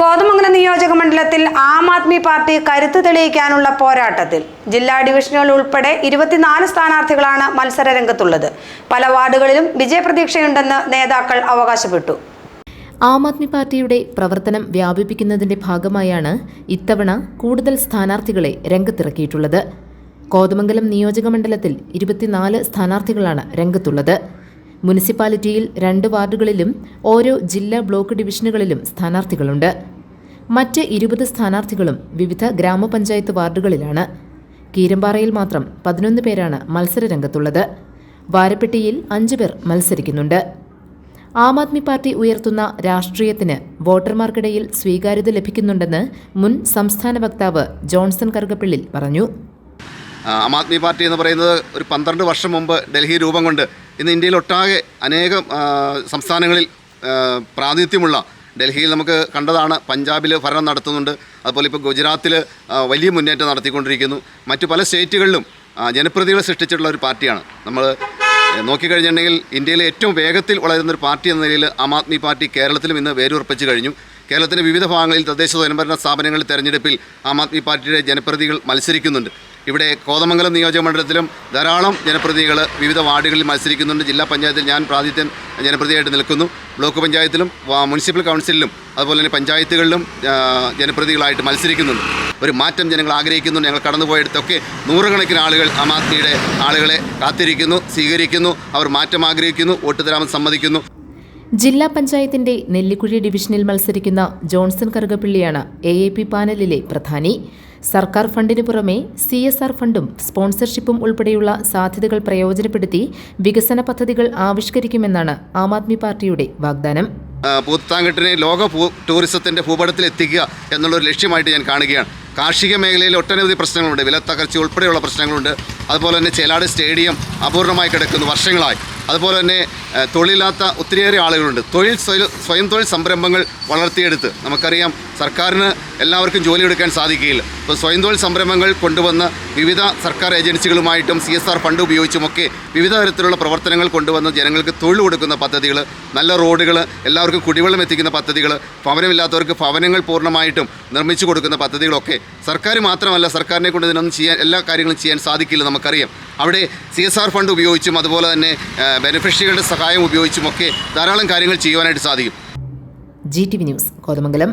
കോതമംഗലം നിയോജക മണ്ഡലത്തിൽ ആം ആദ്മി പാർട്ടി കരുത്ത് തെളിയിക്കാനുള്ള പോരാട്ടത്തിൽ ജില്ലാ ഡിവിഷനുകൾ ഉൾപ്പെടെ ഇരുപത്തിനാല് സ്ഥാനാർത്ഥികളാണ് മത്സര രംഗത്തുള്ളത്. പല വാർഡുകളിലും വിജയപ്രതീക്ഷയുണ്ടെന്ന് നേതാക്കൾ അവകാശപ്പെട്ടു. ആം ആദ്മി പാർട്ടിയുടെ പ്രവർത്തനം വ്യാപിപ്പിക്കുന്നതിന്റെ ഭാഗമായാണ് ഇത്തവണ കൂടുതൽ സ്ഥാനാർത്ഥികളെ രംഗത്തിറക്കിയിട്ടുള്ളത്. കോതമംഗലം നിയോജക മണ്ഡലത്തിൽ ഇരുപത്തിനാല് സ്ഥാനാർത്ഥികളാണ് രംഗത്തുള്ളത്. മുനിസിപ്പാലിറ്റിയിൽ രണ്ട് വാർഡുകളിലും ഓരോ ജില്ലാ ബ്ലോക്ക് ഡിവിഷനുകളിലും സ്ഥാനാർത്ഥികളുണ്ട്. മറ്റ് ഇരുപത് സ്ഥാനാർത്ഥികളും വിവിധ ഗ്രാമപഞ്ചായത്ത് വാർഡുകളിലാണ്. കീരമ്പാറയിൽ മാത്രം പതിനൊന്ന് പേരാണ് മത്സരരംഗത്തുള്ളത്. വാരപ്പെട്ടിയിൽ അഞ്ചു പേർ മത്സരിക്കുന്നുണ്ട്. ആം ആദ്മി പാർട്ടി ഉയർത്തുന്ന രാഷ്ട്രീയത്തിന് വോട്ടർമാർക്കിടയിൽ സ്വീകാര്യത ലഭിക്കുന്നുണ്ടെന്ന് മുൻ സംസ്ഥാന വക്താവ് ജോൺസൺ കറുകപ്പിള്ളിൽ പറഞ്ഞു. ആം ആദ്മി പാർട്ടി എന്ന് പറയുന്നത് ഒരു പന്ത്രണ്ട് വർഷം മുമ്പ് ഡൽഹി രൂപം കൊണ്ട് ഇന്ന് ഇന്ത്യയിലൊട്ടാകെ അനേകം സംസ്ഥാനങ്ങളിൽ പ്രാതിനിധ്യമുള്ള ഡൽഹിയിൽ നമുക്ക് കണ്ടതാണ്. പഞ്ചാബിൽ ഭരണം നടത്തുന്നുണ്ട്. അതുപോലെ ഇപ്പോൾ ഗുജറാത്തിൽ വലിയ മുന്നേറ്റം നടത്തിക്കൊണ്ടിരിക്കുന്നു. മറ്റു പല സ്റ്റേറ്റുകളിലും ജനപ്രതികൾ സൃഷ്ടിച്ചിട്ടുള്ള ഒരു പാർട്ടിയാണ്. നമ്മൾ നോക്കിക്കഴിഞ്ഞിട്ടുണ്ടെങ്കിൽ ഇന്ത്യയിലെ ഏറ്റവും വേഗത്തിൽ വളരുന്ന ഒരു പാർട്ടി എന്ന നിലയിൽ ആം ആദ്മി പാർട്ടി കേരളത്തിലും ഇന്ന് വേരുറപ്പിച്ചു കഴിഞ്ഞു. കേരളത്തിന്റെ വിവിധ ഭാഗങ്ങളിൽ തദ്ദേശ സ്വയംഭരണ സ്ഥാപനങ്ങളിൽ തെരഞ്ഞെടുപ്പിൽ ആം ആദ്മി പാർട്ടിയുടെ ജനപ്രതികൾ മത്സരിക്കുന്നുണ്ട്. ഇവിടെ കോതമംഗലം നിയോജക മണ്ഡലത്തിലും ധാരാളം ജനപ്രതിനിധികൾ വിവിധ വാർഡുകളിൽ മത്സരിക്കുന്നുണ്ട്. ജില്ലാ പഞ്ചായത്തിൽ ഞാൻ പ്രാതിനിധ്യം ജനപ്രതിയായിട്ട് നിൽക്കുന്നു. ബ്ലോക്ക് പഞ്ചായത്തിലും മുനിസിപ്പൽ കൗൺസിലിലും അതുപോലെ തന്നെ പഞ്ചായത്തുകളിലും ജനപ്രതികളായിട്ട് മത്സരിക്കുന്നുണ്ട്. ഒരു മാറ്റം ജനങ്ങൾ ആഗ്രഹിക്കുന്നുണ്ട്. ഞങ്ങൾ കടന്നുപോയടുത്തൊക്കെ നൂറുകണക്കിന് ആളുകൾ ആം ആദ്മിയുടെ ആളുകളെ കാത്തിരിക്കുന്നു സ്വീകരിക്കുന്നു. അവർ മാറ്റം ആഗ്രഹിക്കുന്നു വോട്ട് തരാമെന്ന് സമ്മതിക്കുന്നു. ജില്ലാ പഞ്ചായത്തിന്റെ നെല്ലിക്കുഴി ഡിവിഷനിൽ മത്സരിക്കുന്ന ജോൺസൺ കറുകപ്പിള്ളിയാണ് എ എ പി പാനലിലെ പ്രധാനി. സർക്കാർ ഫണ്ടിന് പുറമെ സി എസ് ആർ ഫണ്ടും സ്പോൺസർഷിപ്പും ഉൾപ്പെടെയുള്ള സാധ്യതകൾ പ്രയോജനപ്പെടുത്തി വികസന പദ്ധതികൾ ആവിഷ്കരിക്കുമെന്നാണ് ആം ആദ്മി പാർട്ടിയുടെ വാഗ്ദാനം. പൂത്താങ്കെട്ടിനെ ലോക ഭൂ ടൂറിസത്തിന്റെ ഭൂപടത്തിൽ എത്തിക്കുക എന്നുള്ളൊരു ലക്ഷ്യമായിട്ട് ഞാൻ കാണുകയാണ്. കാർഷിക മേഖലയിൽ ഒട്ടനവധി പ്രശ്നങ്ങളുണ്ട്. വില വിലത്തകർച്ച ഉൾപ്പെടെയുള്ള പ്രശ്നങ്ങളുണ്ട്. അതുപോലെ തന്നെ ചേലാട് സ്റ്റേഡിയം അപൂർണമായി കിടക്കുന്നു വർഷങ്ങളായി. അതുപോലെ തന്നെ തൊഴിലില്ലാത്ത ഒത്തിരിയേറെ ആളുകളുണ്ട്. തൊഴിൽ സ്വയം തൊഴിൽ സംരംഭങ്ങൾ വളർത്തിയെടുത്ത് നമുക്കറിയാം സർക്കാരിന് എല്ലാവർക്കും ജോലി എടുക്കാൻ സാധിക്കുകയില്ല. അപ്പോൾ സ്വയം തൊഴിൽ സംരംഭങ്ങൾ കൊണ്ടുവന്ന് വിവിധ സർക്കാർ ഏജൻസികളുമായിട്ടും സി എസ് ആർ ഫണ്ട് ഉപയോഗിച്ചുമൊക്കെ വിവിധ തരത്തിലുള്ള പ്രവർത്തനങ്ങൾ കൊണ്ടുവന്ന് ജനങ്ങൾക്ക് തൊഴിൽ കൊടുക്കുന്ന പദ്ധതികൾ നല്ല റോഡുകൾ എല്ലാവർക്കും കുടിവെള്ളം എത്തിക്കുന്ന പദ്ധതികൾ ഭവനമില്ലാത്തവർക്ക് ഭവനങ്ങൾ പൂർണമായിട്ടും നിർമ്മിച്ചു കൊടുക്കുന്ന പദ്ധതികളൊക്കെ സർക്കാർ മാത്രമല്ല സർക്കാരിനെ കൊണ്ട് ഇതിനൊന്നും ചെയ്യാൻ എല്ലാ കാര്യങ്ങളും ചെയ്യാൻ സാധിക്കില്ല നമുക്കറിയാം. അവിടെ സി എസ് ആർ ഫണ്ട് ഉപയോഗിച്ചും അതുപോലെ തന്നെ ബെനിഫിഷ്യറികളുടെ സഹായം ഉപയോഗിച്ചും ഒക്കെ ധാരാളം കാര്യങ്ങൾ ചെയ്യുവാനായിട്ട് സാധിക്കും. G T V news Kothamangalam.